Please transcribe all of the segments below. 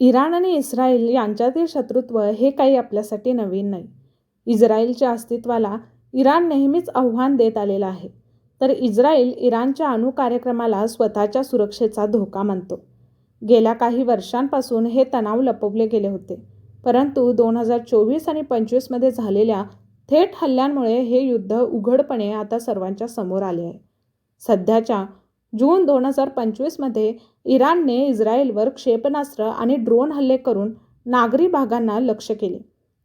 Iran आणि Israel यांच्यातील शत्रुत्व हे काही आपल्यासाठी नवीन नाही. इस्रायलच्या अस्तित्वाला इराण नेहमीच आव्हान देत आलेला आहे, तर इस्रायल इराणच्या अणू कार्यक्रमाला स्वतःच्या सुरक्षेचा धोका मानतो. गेल्या काही वर्षांपासून हे तणाव लपवले गेले होते, परंतु दोन हजार चोवीस आणि पंचवीसमध्ये झालेल्या थेट हल्ल्यांमुळे हे युद्ध उघडपणे आता सर्वांच्या समोर आले आहे. सध्याच्या जून दोन हजार पंचवीसमध्ये इराणने इस्रायलवर क्षेपणास्त्र आणि ड्रोन हल्ले करून नागरी भागांना लक्ष्य केले,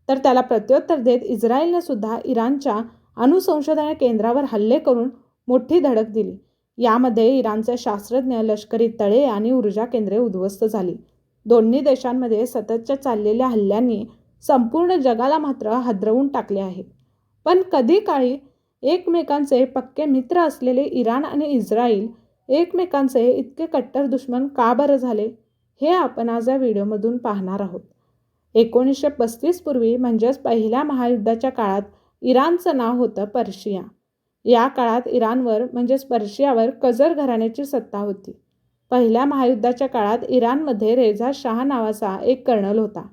तर त्याला प्रत्युत्तर देत इस्रायलने सुद्धा इराणच्या अणुसंशोधन केंद्रावर हल्ले करून मोठी धडक दिली. यामध्ये इराणचे शास्त्रज्ञ, लष्करी तळे आणि ऊर्जा केंद्रे उद्ध्वस्त झाली. दोन्ही देशांमध्ये सततच्या चाललेल्या हल्ल्यांनी संपूर्ण जगाला मात्र हादरवून टाकले आहे. पण कधी काळी एकमेकांचे पक्के मित्र असलेले इराण आणि इस्रायल एकमेकांचे इतके कट्टर दुश्मन का बरं झाले, हे आपण आज या व्हिडिओमधून पाहणार आहोत. एकोणीसशे पस्तीस पूर्वी म्हणजेच पहिल्या महायुद्धाच्या काळात इराणचं नाव होतं पर्शिया. या काळात इराणवर म्हणजेच पर्शियावर कजर घराण्याची सत्ता होती. पहिल्या महायुद्धाच्या काळात इराणमध्ये रेझा शाह नावाचा एक कर्नल होता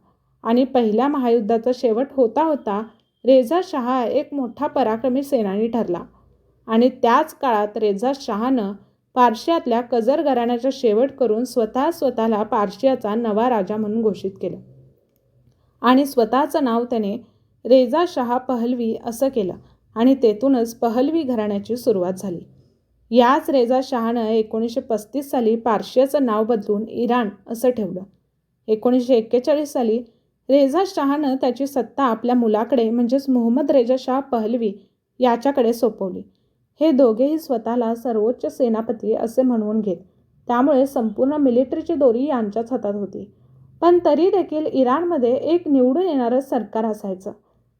आणि पहिल्या महायुद्धाचा शेवट होता होता रेझा शाह एक मोठा पराक्रमी सेनानी ठरला आणि त्याच काळात रेझा शाहनं पार्शियातल्या कजर घराण्याचा शेवट करून स्वतः स्वतःला पार्शियाचा नवा राजा म्हणून घोषित केलं आणि स्वतःचं नाव त्याने रेजा शहा पहलवी असं केलं आणि तेथूनच पहलवी घराण्याची सुरुवात झाली. याच रेझा शहानं एकोणीसशे पस्तीस साली पार्शियाचं नाव बदलून इराण असं ठेवलं. एकोणीसशे एक्केचाळीस साली रेझा शहानं त्याची सत्ता आपल्या मुलाकडे म्हणजेच मोहम्मद रेजा शाह पहलवी याच्याकडे सोपवली. हे दोघेही स्वतःला सर्वोच्च सेनापती असे म्हणवून घेत, त्यामुळे संपूर्ण मिलिटरीची दोरी यांच्याच हातात होती. पण तरी देखील इराणमध्ये एक निवडून येणारं सरकार असायचं.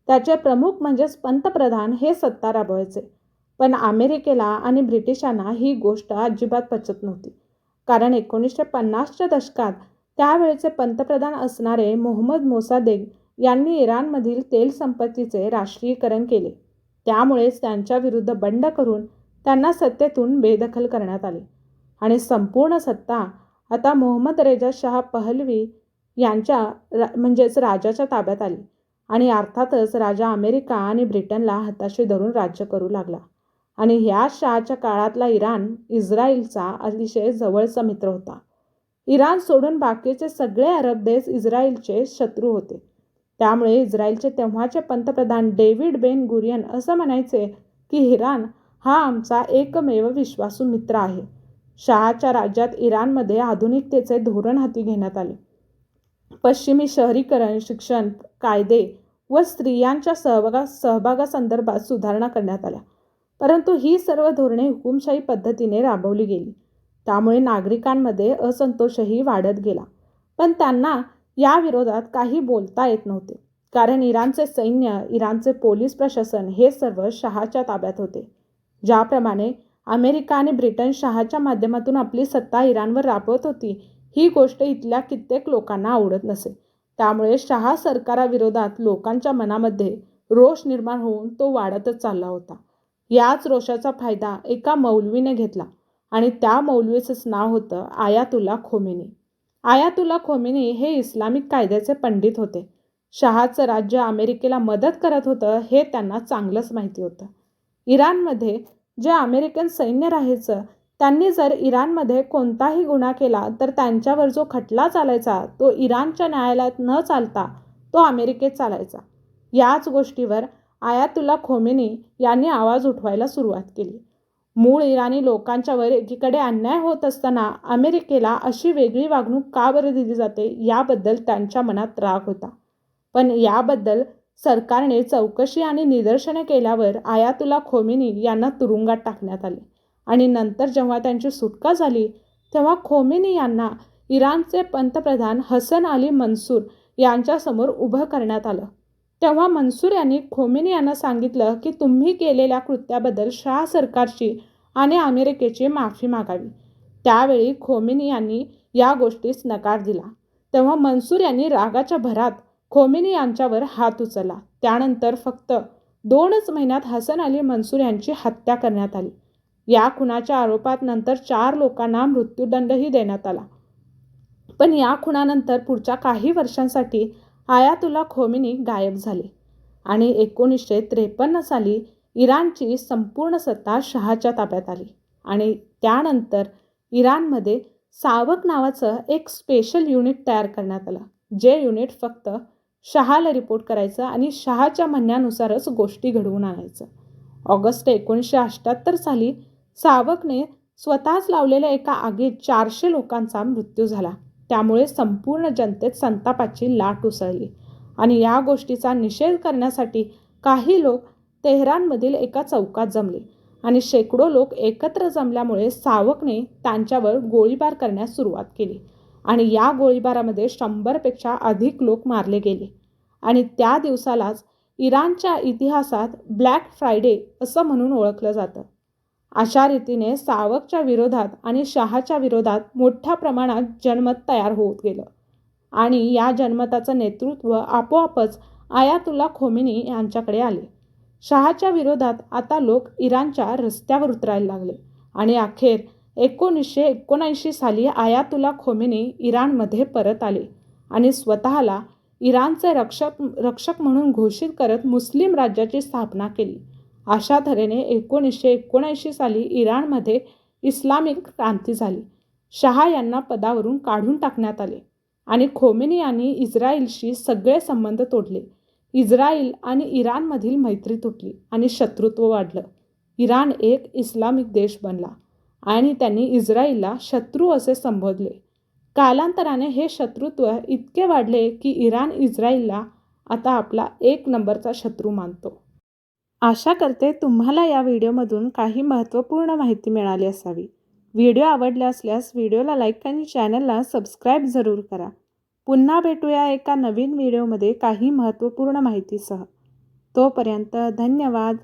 त्याचे प्रमुख म्हणजेच पंतप्रधान हे सत्ता राबवायचे. पण अमेरिकेला आणि ब्रिटिशांना ही गोष्ट अजिबात पचत नव्हती. कारण एकोणीसशे पन्नासच्या दशकात त्यावेळेचे पंतप्रधान असणारे मोहम्मद मोसादेग यांनी इराणमधील तेल संपत्तीचे राष्ट्रीयकरण केले. त्यामुळेच त्यांच्याविरुद्ध बंड करून त्यांना सत्तेतून बेदखल करण्यात आले आणि संपूर्ण सत्ता आता मोहम्मद रेजा शाह पहलवी यांच्या म्हणजेच राजाच्या ताब्यात आली आणि अर्थातच राजा अमेरिका आणि ब्रिटनला हाताशी धरून राज्य करू लागला आणि ह्या शाहच्या काळातला इराण इस्रायलचा अतिशय जवळचा मित्र होता. इराण सोडून बाकीचे सगळे अरब देश इस्रायलचे शत्रू होते. त्यामुळे इस्रायलचे तेव्हाचे पंतप्रधान डेव्हिड बेन गुरियन असं म्हणायचे की इराण हा आमचा एकमेव विश्वासू मित्र आहे. शहाच्या राज्यात इराणमध्ये आधुनिकतेचे धोरण हाती घेण्यात आले. पश्चिमी शहरीकरण, शिक्षण, कायदे व स्त्रियांच्या सहभागा सहभागासंदर्भात सुधारणा करण्यात आल्या. परंतु ही सर्व धोरणे हुकुमशाही पद्धतीने राबवली गेली. त्यामुळे नागरिकांमध्ये असंतोषही वाढत गेला. पण त्यांना याविरोधात काही बोलता येत नव्हते. कारण इराणचे सैन्य, इराणचे पोलीस प्रशासन हे सर्व शहाच्या ताब्यात होते. ज्याप्रमाणे अमेरिका आणि ब्रिटन शहाच्या माध्यमातून आपली सत्ता इराणवर राबवत होती, ही गोष्ट इथल्या कित्येक लोकांना आवडत नसे. त्यामुळे शहा सरकाराविरोधात लोकांच्या मनामध्ये रोष निर्माण होऊन तो वाढतच चालला होता. याच रोषाचा फायदा एका मौलवीने घेतला आणि त्या मौलवीचंच नाव होतं आयातुल्ला खोमेनी. आयातुला खोमिनी हे इस्लामिक कायद्याचे पंडित होते. शहाचं राज्य अमेरिकेला मदत करत होतं हे त्यांना चांगलंच माहिती होतं. इराणमध्ये जे अमेरिकन सैन्य राहायचं त्यांनी जर इराणमध्ये कोणताही गुन्हा केला तर त्यांच्यावर जो खटला चालायचा तो इराणच्या न्यायालयात न चालता तो अमेरिकेत चालायचा. याच गोष्टीवर आयातुल्ला खोमेनी यांनी आवाज उठवायला सुरुवात केली. मूळ इराणी लोकांच्यावर एकीकडे अन्याय होत असताना अमेरिकेला अशी वेगळी वागणूक का बरं दिली जाते याबद्दल त्यांच्या मनात राग होता. पण याबद्दल सरकारने चौकशी आणि निदर्शने केल्यावर आयातुला खोमिनी यांना तुरुंगात टाकण्यात आले आणि नंतर जेव्हा त्यांची सुटका झाली तेव्हा खोमिनी यांना इराणचे पंतप्रधान हसन अली मन्सूर यांच्यासमोर उभं करण्यात आलं. तेव्हा मन्सूर यांनी खोमिनी यांना सांगितलं की तुम्ही केलेल्या कृत्याबद्दल शाह सरकारची आणि अमेरिकेची माफी मागावी. त्यावेळी खोमिनी यांनी या गोष्टीस नकार दिला. तेव्हा मन्सूर यांनी रागाच्या भरात खोमिनी यांच्यावर हात उचलला. त्यानंतर फक्त दोनच महिन्यात हसन अली मन्सूर यांची हत्या करण्यात आली. या खुनाच्या आरोपात नंतर चार लोकांना मृत्यूदंडही देण्यात आला. पण या खुनानंतर पुढच्या काही वर्षांसाठी आयातुल्ला खोमिनी गायब झाले आणि एकोणीसशे त्रेपन्न साली इराणची संपूर्ण सत्ता शहाच्या ताब्यात आली आणि त्यानंतर इराणमध्ये सावक नावाचं एक स्पेशल युनिट तयार करण्यात आलं जे युनिट फक्त शहाला रिपोर्ट करायचं आणि शहाच्या म्हणण्यानुसारच गोष्टी घडवून आणायचं. ऑगस्ट एकोणीसशे अठ्ठ्याहत्तर साली सावकने स्वतःच लावलेल्या एका आगीत चारशे लोकांचा मृत्यू झाला. त्यामुळे संपूर्ण जनतेत संतापाची लाट उसळली आणि या गोष्टीचा निषेध करण्यासाठी काही लोक तेहरानमधील एका चौकात जमले आणि शेकडो लोक एकत्र जमल्यामुळे सावकने त्यांच्यावर गोळीबार करण्यास सुरुवात केली आणि या गोळीबारामध्ये शंभरपेक्षा अधिक लोक मारले गेले. आणि त्या दिवसालाच इराणच्या इतिहासात ब्लॅक फ्रायडे असं म्हणून ओळखलं जातं. अशा रीतीने सावकच्या विरोधात आणि शहाच्या विरोधात मोठ्या प्रमाणात जनमत तयार होत गेलं. आणि या जनमताचं नेतृत्व आपोआपच आयातुल्ला खोमिनी यांच्याकडे आले. शहाच्या विरोधात आता लोक इराणच्या रस्त्यावर उतरायला लागले. आणि अखेर एकोणीसशे एकोणऐंशी साली आयातुला खोमिनी इराणमध्ये परत आले आणि स्वतःला इराणचे रक्षक रक्षक म्हणून घोषित करत मुस्लिम राज्याची स्थापना केली. अशा तऱ्हेने एकोणीसशे एकोणऐंशी साली इराणमध्ये इस्लामिक क्रांती झाली. शहा यांना पदावरून काढून टाकण्यात आले आणि खोमेनी यांनी इस्रायलशी सगळे संबंध तोडले. इस्रायल आणि इराणमधील मैत्री तुटली आणि शत्रुत्व वाढलं. इराण एक इस्लामिक देश बनला आणि त्यांनी इस्रायलला शत्रू असे संबोधले. कालांतराने हे शत्रुत्व इतके वाढले की इराण इस्रायलला आता आपला एक नंबरचा शत्रू मानतो. आशा करते तुम्हाला या व्हिडिओमधून काही महत्त्वपूर्ण माहिती मिळाली असावी. व्हिडिओ आवडले असल्यास व्हिडिओला लाईक आणि चॅनलला सबस्क्राईब जरूर करा. पुन्हा भेटूया एका नवीन व्हिडिओमध्ये काही महत्त्वपूर्ण माहितीसह. तोपर्यंत धन्यवाद.